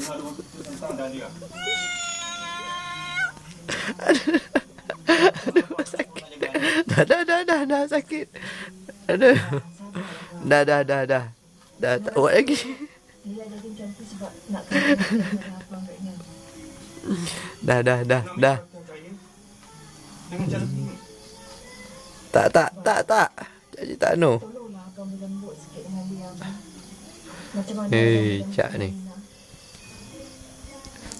Kata tentang Dahlia. Dah dah dah dah dah sakit. Aduh. Dah dah dah dah. Dah tak buat lagi. Dah dah dah dah. Dengan cara ini. Tak tak tak tak. Jadi tak no. Tolonglah abang berlembut sikit dengan dia, abang. Macam mana Eh, Cak ni.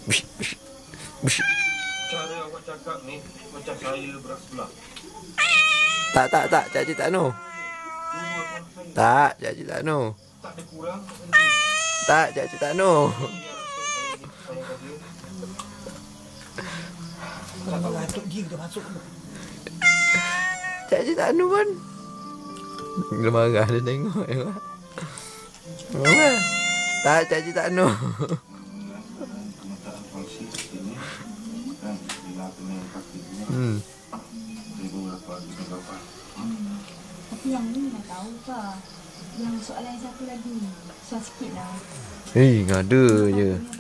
Bish, bish, bish. Cara awak cakap ni macam saya beras sebelah. Tak tak tak. Jadi tak no. Dulu abang saya Tak, jadi tak no. tak ada kurang. Tak, jadi tak no. Kalau ngantuk gigi dah masuk. Jadi tak no pun. Dia marah dia tengok. tengok. Marah. Tak, jadi tak kan kena kaki ni Hmm. Tapi yang ni dah tahu kah? Yang soalan yang satu lagi. Soal sikit lah. Eh, ngada je. Tak